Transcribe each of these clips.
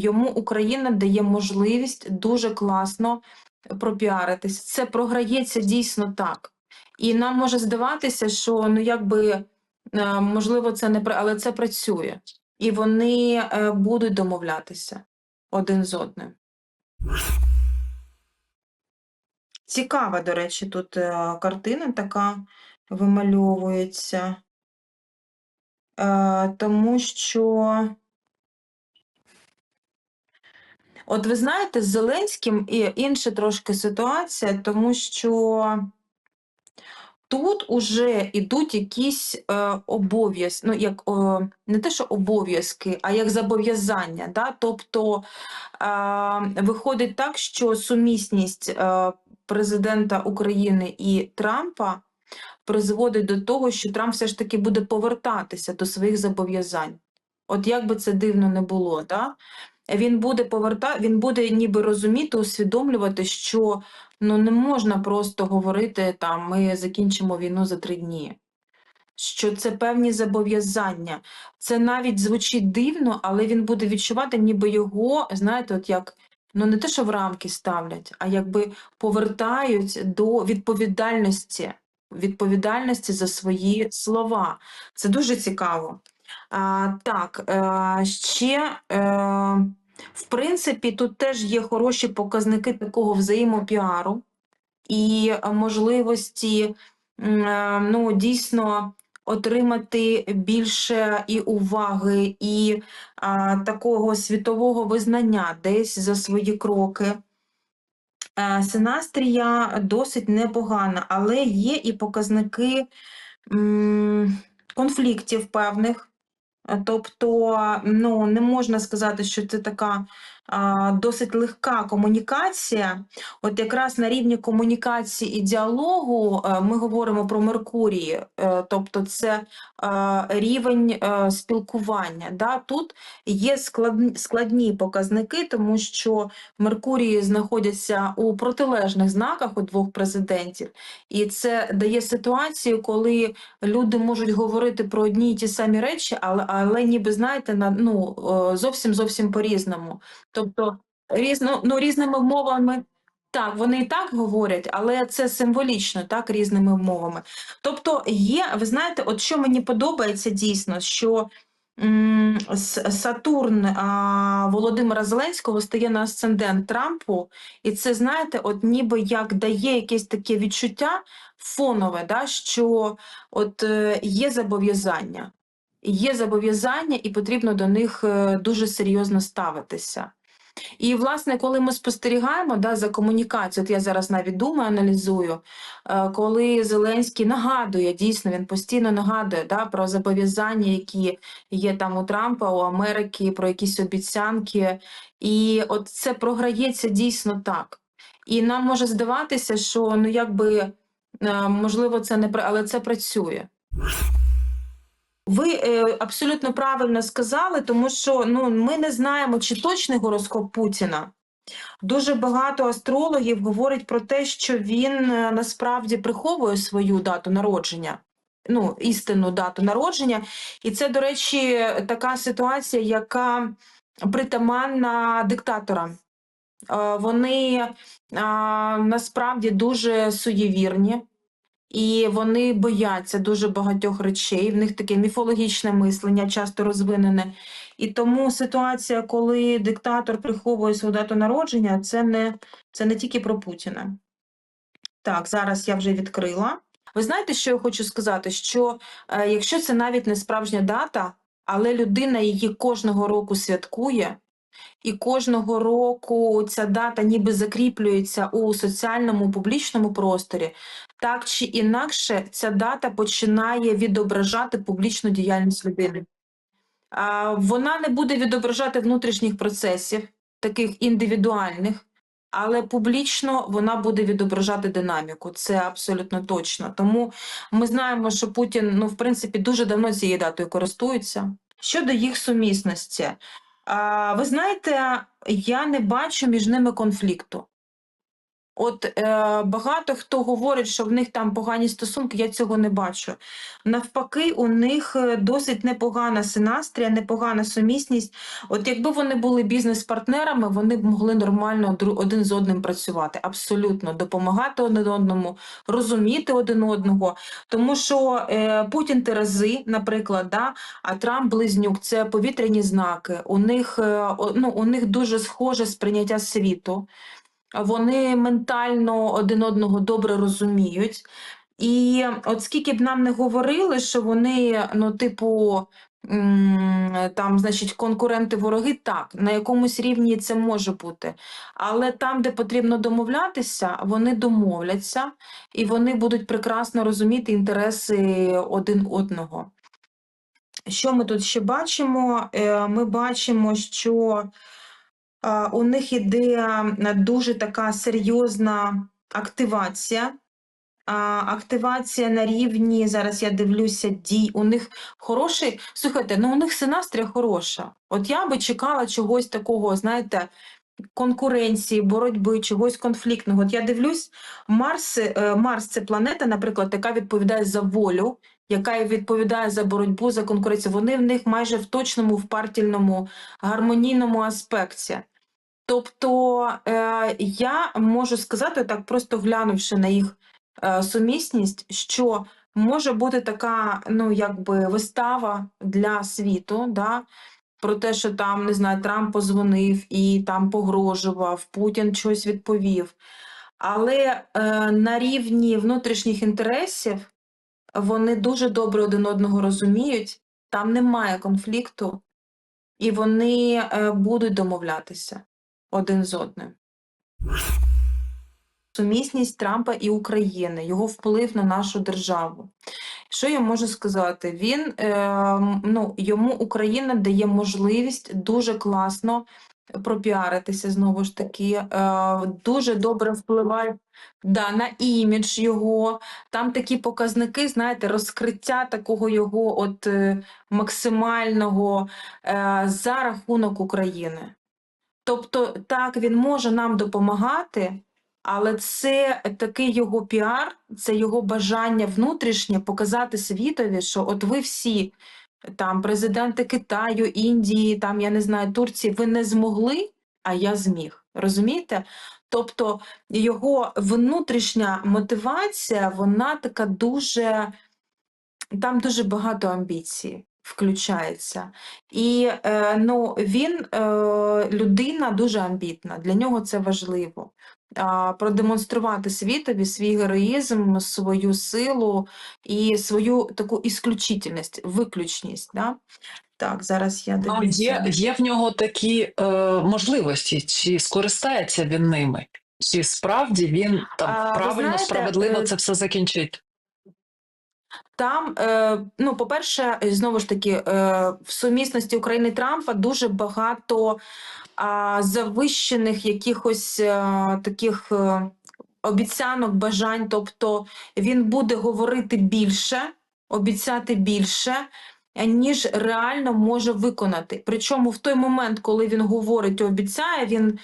йому Україна дає можливість дуже класно пропіаритись. Це програється дійсно так. І нам може здаватися, що ну якби е, можливо це не але це працює. І вони е, будуть домовлятися один з одним. Цікава, до речі, тут е, картина така вимальовується. Тому що, от ви знаєте, з Зеленським і інша трошки ситуація, тому що тут уже йдуть якісь е, обов'язки, ну як е, не те, що обов'язки, а як зобов'язання. Да? Тобто е, виходить так, що сумісність е, президента України і Трампа призводить до того, що Трамп все ж таки буде повертатися до своїх зобов'язань. От як би це дивно не було, да? Він буде поверта... він буде ніби розуміти, усвідомлювати, що ну не можна просто говорити там ми закінчимо війну за три дні. Що це певні зобов'язання. Це навіть звучить дивно, але він буде відчувати, ніби його, знаєте, от як ну не те, що в рамки ставлять, а якби повертають до відповідальності, відповідальності за свої слова. Це дуже цікаво. А, так, е, ще, е, в принципі, тут теж є хороші показники такого взаємопіару і можливості е, ну, дійсно отримати більше і уваги, і а, такого світового визнання десь за свої кроки. Е, Синастрія досить непогана, але є і показники м, конфліктів певних. Тобто, ну, не можна сказати, що це така досить легка комунікація. От якраз на рівні комунікації і діалогу е, ми говоримо про Меркурії, е, тобто це е, рівень спілкування. Тут є складні, показники, тому що Меркурії знаходяться у протилежних знаках у двох президентів, і це дає ситуацію, коли люди можуть говорити про одні й ті самі речі, але, але ніби знаєте, на ну зовсім зовсім по-різному. Тобто різно, ну, різними мовами. Так, вони і так говорять, але це символічно, так, різними мовами. Тобто є, ви знаєте, от що мені подобається дійсно, що м, Сатурн а, Володимира Зеленського стає на асцендент Трампу, і це, знаєте, от ніби як дає якесь таке відчуття фонове, да, що от е, є зобов'язання. Є зобов'язання, і потрібно до них е, дуже серйозно ставитися. І, власне, коли ми спостерігаємо да, за комунікацією, от я зараз навіть думаю, аналізую, е, коли Зеленський нагадує, дійсно, він постійно нагадує да, про зобов'язання, які є там у Трампа, у Америки, про якісь обіцянки. І от це програється дійсно так. І нам може здаватися, що ну якби е, можливо це не але це працює. Ви е, абсолютно правильно сказали, тому що ну ми не знаємо, чи точний гороскоп Путіна. Дуже багато астрологів говорять про те, що він е, насправді приховує свою дату народження, ну, істинну дату народження. І це, до речі, така ситуація, яка притаманна диктаторам. Е, Вони насправді дуже суєвірні. І вони бояться дуже багатьох речей. В них таке міфологічне мислення часто розвинене. І тому ситуація, коли диктатор приховує свою дату народження, це не, це не тільки про Путіна. Так, зараз я вже відкрила. Ви знаєте, що я хочу сказати? Що е, якщо це навіть не справжня дата, але людина її кожного року святкує, і кожного року ця дата ніби закріплюється у соціальному публічному просторі, так чи інакше ця дата починає відображати публічну діяльність людини. Вона не буде відображати внутрішніх процесів, таких індивідуальних, але публічно вона буде відображати динаміку. Це абсолютно точно. Тому ми знаємо, що Путін, ну, в принципі, дуже давно цією датою користується. Щодо їх сумісності, ви знаєте, я не бачу між ними конфлікту. От е, багато хто говорить, що в них там погані стосунки, я цього не бачу. Навпаки, у них е, досить непогана синастрія, непогана сумісність. От якби вони були бізнес-партнерами, вони б могли нормально один з одним працювати, абсолютно допомагати один одному, розуміти один одного. Тому що е, Путін Терези, наприклад, да, а Трамп Близнюк це повітряні знаки. У них, е, ну, у них дуже схоже сприйняття світу. Вони ментально один одного добре розуміють. І от скільки б нам не говорили, що вони, ну, типу, там, значить, конкуренти вороги, так, на якомусь рівні це може бути. Але там, де потрібно домовлятися, вони домовляться і вони будуть прекрасно розуміти інтереси один одного. Що ми тут ще бачимо? Е, Ми бачимо, що у них іде е, дуже така серйозна активація. Активація на рівні, зараз я дивлюся, дій. У них хороший. Слухайте, ну у них синастрія хороша. От я би чекала чогось такого, знаєте, конкуренції, боротьби, чогось конфліктного. От я дивлюсь, Марс, е, Марс це планета, наприклад, яка відповідає за волю, яка відповідає за боротьбу, за конкуренцію. Вони в них майже в точному, в партільному, гармонійному аспекті. Тобто е, я можу сказати, так просто глянувши на їх е, сумісність, що може бути така, ну якби вистава для світу, да, про те, що там, не знаю, Трамп позвонив і там погрожував, Путін щось відповів. Але е, на рівні внутрішніх інтересів вони дуже добре один одного розуміють, там немає конфлікту, і вони е, будуть домовлятися один з одним. Сумісність Трампа і України, його вплив на нашу державу. Що я можу сказати? Він е, ну, йому Україна дає можливість дуже класно пропіаритися знову ж таки, е, дуже добре впливає да, на імідж його. Там такі показники, знаєте, розкриття такого його от е, максимального е, за рахунок України. Тобто, так, він може нам допомагати, але це такий його піар, це його бажання внутрішнє показати світові, що от ви всі, там, президенти Китаю, Індії, там, я не знаю, Турції, ви не змогли, а я зміг. Розумієте? Тобто його внутрішня мотивація, вона така дуже, там дуже багато амбіцій включається. І е, ну, він е, людина дуже амбітна, для нього це важливо. Продемонструвати світові свій героїзм, свою силу і свою таку ісключительність, виключність. Да? Так, зараз я Ну, є, є в нього такі е, можливості, чи скористається він ними? Чи справді він там А, правильно, знаєте, справедливо е, це все закінчить? Там, е, ну, по-перше, знову ж таки, е, в сумісності України Трампа дуже багато завищених якихось е, таких обіцянок, бажань. Тобто він буде говорити більше, обіцяти більше, ніж реально може виконати. Причому в той момент, коли він говорить і обіцяє, він,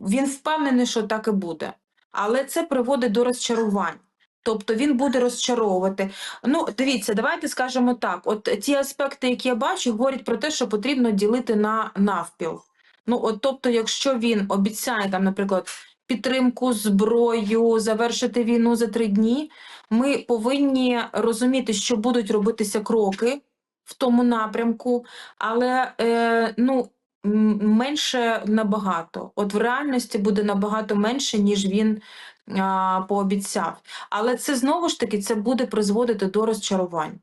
він впевнений, що так і буде. Але це приводить до розчарувань. Тобто він буде розчаровувати. Ну, дивіться, давайте скажемо так: от ті аспекти, які я бачу, говорять про те, що потрібно ділити на навпіл. Ну, от, тобто, якщо він обіцяє там, наприклад, підтримку, зброю, завершити війну за три дні, ми повинні розуміти, що будуть робитися кроки в тому напрямку, але е, ну, менше набагато. От в реальності буде набагато менше, ніж він пообіцяв. Але це знову ж таки це буде призводити до розчарувань.